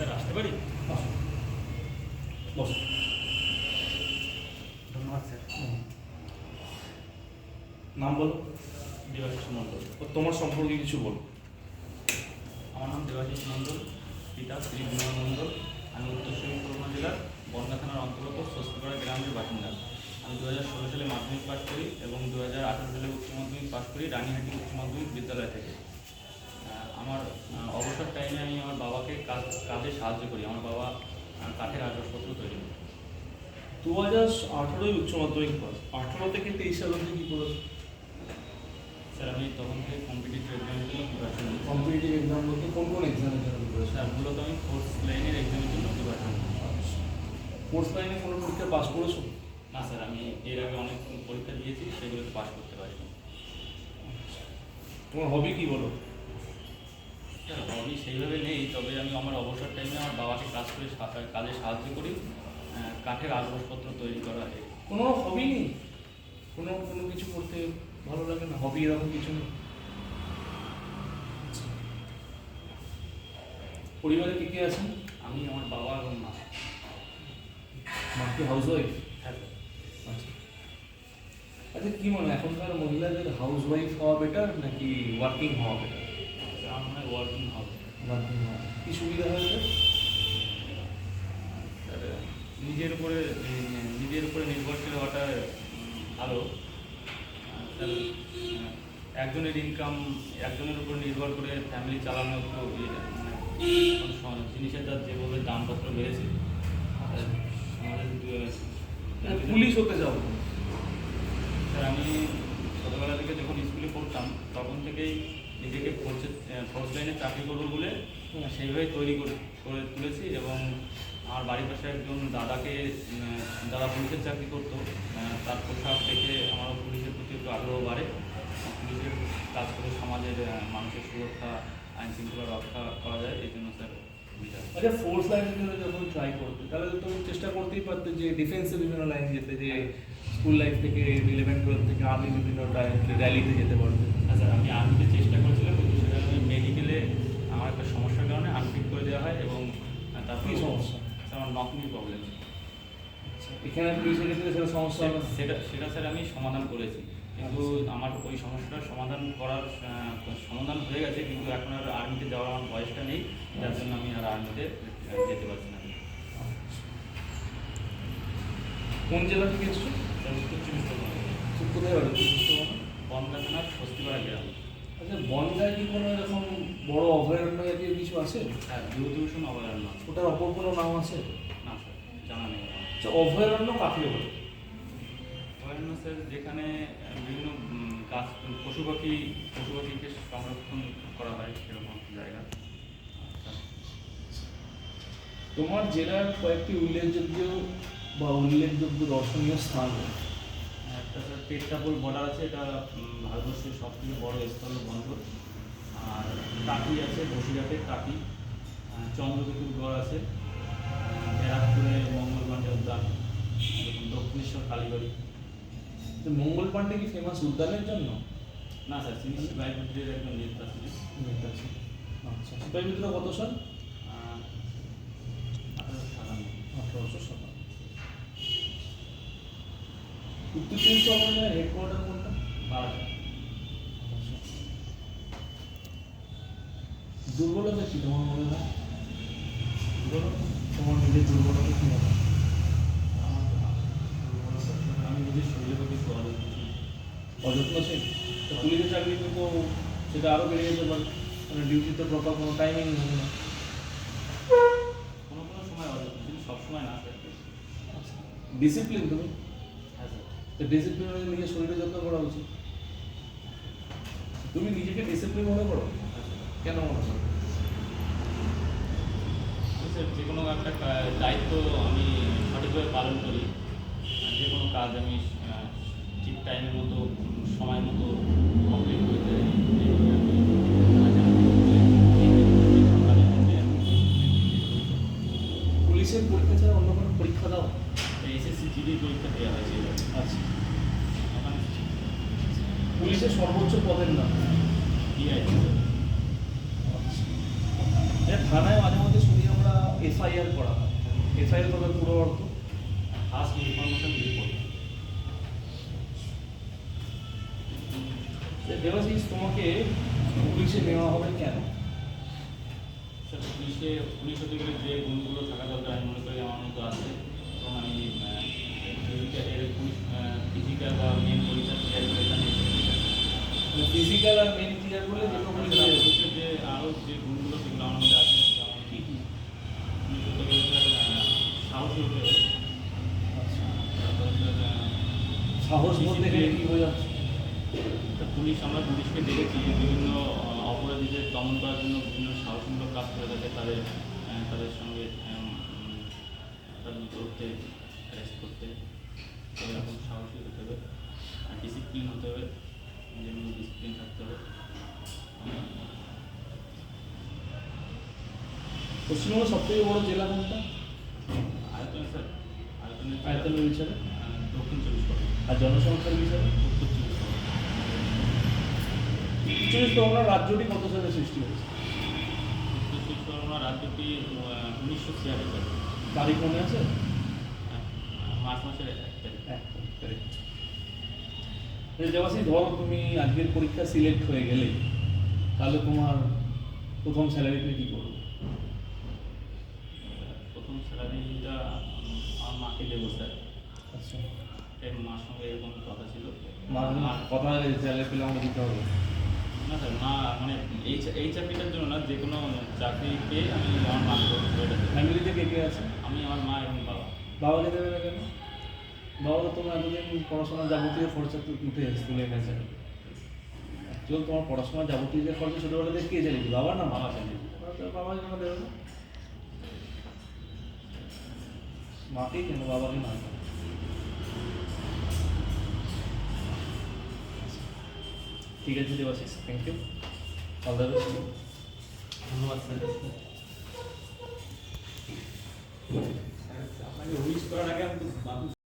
Sir আসতে পারি? বস। ধন্যবাদ স্যার। নাম বলো। দেবাশিস মণ্ডল। ও তোমার সম্পর্কে কিছু বলো। আমার নাম দেবাশিস মণ্ডল পিতা শ্রী বিনয় মণ্ডল। আমি উত্তর চব্বিশ পরগনা জেলার বনগা থানার অন্তর্গত স্বস্তিপাড়া গ্রামের বাসিন্দা। আমি দু হাজার ষোলো সালে মাধ্যমিক পাশ করি এবং দু হাজার আঠারো সালে উচ্চ মাধ্যমিক পাশ করি রানীহাটি উচ্চ মাধ্যমিক বিদ্যালয় থেকে। টাইমে আমি আমার বাবাকে কাজ কাজে সাহায্য করি। আমার বাবা কাঠের আসবাবপত্র তৈরি করে। দু হাজার আঠেরোই উচ্চ মাধ্যমিক পাস। আঠেরো থেকে তেইশ সাল অবধি কী করেছ স্যার আমি তখন থেকে কম্পিটিটিভ এক্সামের জন্য প্রিপারেশন কম্পিটিটিভ এক্সাম বলতে কোন কোন এক্সামের জন্য প্রিপারেশন স্যার মূলত আমি ফোর্থ লাইনের এক্সামের জন্য প্রিপারেশন কোর্স লাইনে কোনো পরীক্ষা পাস করেছ? না স্যার আমি এর আগে অনেক পরীক্ষা দিয়েছি সেগুলোতে পাস করতে পারিনি। তোমার হবি কি বলো? হবি সেইভাবে নেই, তবে আমি আমার অবসর টাইমে আমার বাবাকে কাজ করে কাজে সাহায্য করি। কাঠের আসবাবপত্র তৈরি করা হয়। কোনো হবি নেই? কোনো কোনো কিছু করতে ভালো লাগে না? হবি এরকম কিছু নেই? পরিবারে কে কে আছেন? আমি, আমার বাবা এবং মা। মা কি হাউস ওয়াইফ আচ্ছা। আচ্ছা কি মনে হয়, এখনকার মহিলাদের হাউস ওয়াইফ হওয়া বেটার নাকি ওয়ার্কিং হওয়া বেটার ওয়ার্কিং হবে কি সুবিধা হয়েছে? স্যার নিজের উপরে নিজের উপরে নির্ভরশীল হওয়াটা ভালো। একজনের ইনকাম একজনের উপর নির্ভর করে ফ্যামিলি চালানো একটু ইয়ে, মানে, জিনিসের যা যেভাবে দামপত্র বেড়েছে পুলিশ হতে যাব স্যার আমি ছোটোবেলা থেকে যখন স্কুলে পড়তাম তখন থেকেই নিজেকে ফোর্সে লাইনে চাকরি করব বলে সেইভাবে তৈরি করে করে তুলেছি এবং আমার বাড়ির পাশে একজন দাদাকে দাদা পুলিশের চাকরি করতো তার পোশাক দেখে আমারও পুলিশের প্রতি একটু আগ্রহ বাড়ে। পুলিশের কাজ করে সমাজের মানুষের সুরক্ষা আইন শৃঙ্খলা রক্ষা করা যায় এই জন্য স্যার আচ্ছা ফোর্স লাইনের জন্য যখন ট্রাই করতে তাহলে তো তুমি চেষ্টা করতেই পারতে যে ডিফেন্সে বিভিন্ন লাইন যেতে যে স্কুল লাইফ থেকে ইলেভেন টুয়েলভ থেকে আর্মি বিভিন্ন র্যালিতে যেতে পারবে হ্যাঁ স্যার আমি আর্মিতে চেষ্টা করেছিলাম কিন্তু সেখানে আমি মেডিকেলে আমার একটা সমস্যার কারণে আনফিট করে দেওয়া হয় এবং তারপর সমস্যা? আমার নকনি প্রবলেম এখানে পুলিশের ক্ষেত্রে সেটা সমস্যা সেটা সেটা স্যার আমি সমাধান করেছি। কিন্তু আমার ওই সমস্যাটার সমাধান করার সমাধান হয়ে গেছে কিন্তু এখন আর আর্মিতে যাওয়ার আমার বয়সটা নেই। যার জন্য আমি আর আর্মিতে যেতে পারছি না। কোন জেলা থেকে এসছো উত্তর চব্বিশ পরগনা। কোথায় বাড়ি? পশ্চিমবঙ্গে? বনগা থানার স্বস্তিপাড়া গ্রাম। আচ্ছা বনগায় কি কোনো এরকম বড় অভয়ারণ্য জাতীয় কিছু আছে? হ্যাঁ বিভূতিভূষণ অভয়ারণ্য। ওটার অপর কোনো নাম আছে? না স্যার জানা নেই আচ্ছা অভয়ারণ্য কাকে বলে? অভয়ারণ্য স্যার যেখানে বিভিন্ন গাছ পশু পাখি পশু পাখিকে সংরক্ষণ করা হয় সেরকম জায়গা। আচ্ছা। তোমার জেলার কয়েকটি উল্লেখযোগ্য বা উল্লেখযোগ্য দর্শনীয় স্থান একটা স্যার পেট্টাপুল বর্ডার আছে এটা ভারতবর্ষের সব থেকে বড় স্থল বন্দর। আর টাকি আছে বসিরহাটের টাকি আহ, চন্দ্রকেতুর গড় আছে ব্যারাকপুরে মঙ্গলগঞ্জের উদ্যান দক্ষিণেশ্বর কালীবাড়ি। তো মঙ্গল পাণ্ডে কি ফেমাস উদ্যানের জন্য? না স্যার তিনি সিপাহী বিদ্রোহের একজন নেতা ছিলেন। নেতাজি আচ্ছা সিপাহী বিদ্রোহ কত সাল? আঠারোশো সাতান্ন আঠারোশো সাতান্ন উত্তর চব্বিশ পরগনার হেডকোয়ার্টার কোনটা বারোটা দুর্বলতা কি তোমার মনে হয় তোমার নিজের দুর্বলতা কি মনে আমি নিজের শরীরের প্রতি অযত্নশীল। তো পুলিশের চাকরিতে তো সেটা আরও বেড়ে যেতে পারে মানে ডিউটিতে প্রপার কোনো টাইমিং নেই না কোনো কোনো সময় অযত্নশীল সবসময় না ডিসিপ্লিন তুমি তো ডিসিপ্লিন হয়ে নিজের শরীরের যত্ন করা উচিত। তুমি নিজেকে ডিসিপ্লিন মনে করো। কেন মনে করো? যে কোনো একটা দায়িত্ব আমি সঠিকভাবে পালন করি যে কোনো কাজ আমি ঠিক টাইমের মতো, সময় মতো কমপ্লিট করতে এসএসসি জিডি পরীক্ষা দেওয়া হয়েছে আচ্ছা পুলিশের সর্বোচ্চ পদের নাম। আচ্ছা থানায় মাঝে মাঝে শুনি আমরা এসআইআর করা হয়। এসআইআর করার পুরো অর্থ। ফার্স্ট ইনফরমেশন রিপোর্ট দেবাশিস তোমাকে পুলিশে নেওয়া হবে কেন? পুলিশে পুলিশ হতে গেলে যে গুণগুলো থাকা দরকার ফিজিক্যাল আর মেন ক্লিয়ার করলে যে। পুলিশের যে আরও যে গুণগুলো সেগুলো আমার মধ্যে আছে যেমন কি? কি সাহসী হতে হবে আচ্ছা। সাহস বলতে গেলে কি বোঝাচ্ছে? তা পুলিশ আমরা পুলিশকে দেখেছি বিভিন্ন অপরাধীদের দমন করার জন্য বিভিন্ন সাহসমূলক কাজ করে থাকে তাদের তাদের সঙ্গে ধরতে অ্যারেস্ট করতে এরকম সাহসী হতে হবে। আর ডিসিপ্লিন হতে হবে? নিজের মধ্যে ডিসিপ্লিন থাকতে হবে পশ্চিমবঙ্গের সব থেকে বড় জেলা কোনটা? আয়তন স্যার। আয়তনের আয়তনের বিচারে? দক্ষিণ চব্বিশ পরগনা। আর জনসংখ্যার বিচারে? উত্তর চব্বিশ পরগনা। চব্বিশ পরগনা রাজ্যটি কত সালে সৃষ্টি হয়েছে? উত্তর চব্বিশ পরগনা রাজ্যটি উনিশশো ছিয়াশি সালে তারিখ মনে আছে? আহ, মার্চ মাসের এক তারিখ। হ্যাঁ correct. এই দেবাশিস ধরো তুমি আজকের পরীক্ষা সিলেক্ট হয়ে গেলে তাহলে তোমার প্রথম স্যালারিতে কি করবে? প্রথম স্যালারিটা আমার মাকে দেবো স্যার। আচ্ছা। মার সঙ্গে এরকম কথা ছিল। কথা স্যালারি পেলে আমাকে দিতে হবে। না স্যার মা মানে এই এই চাকরিটার জন্য না যে কোনো চাকরি পেয়ে আমি আমার মাকে ফ্যামিলিতে কে কে আছে? আমি আমার মা এবং বাবা। বাবাকে দেবে না কেন? বাবা তোমার এতদিন পড়াশোনার যাবতীয় খরচা তো উঠে স্কুলের কাছে অ্যাকচুয়াল তোমার পড়াশোনা যাবতীয় যে খরচা ছোটোবেলা থেকে কে জানি বাবা না মামা জানি বাবা কেন দেবে না। মাকেই কেন? বাবাকে না ঠিক আছে Debashis thank you all the best ধন্যবাদ স্যার। আপনাকে উইশ করার আগে আমি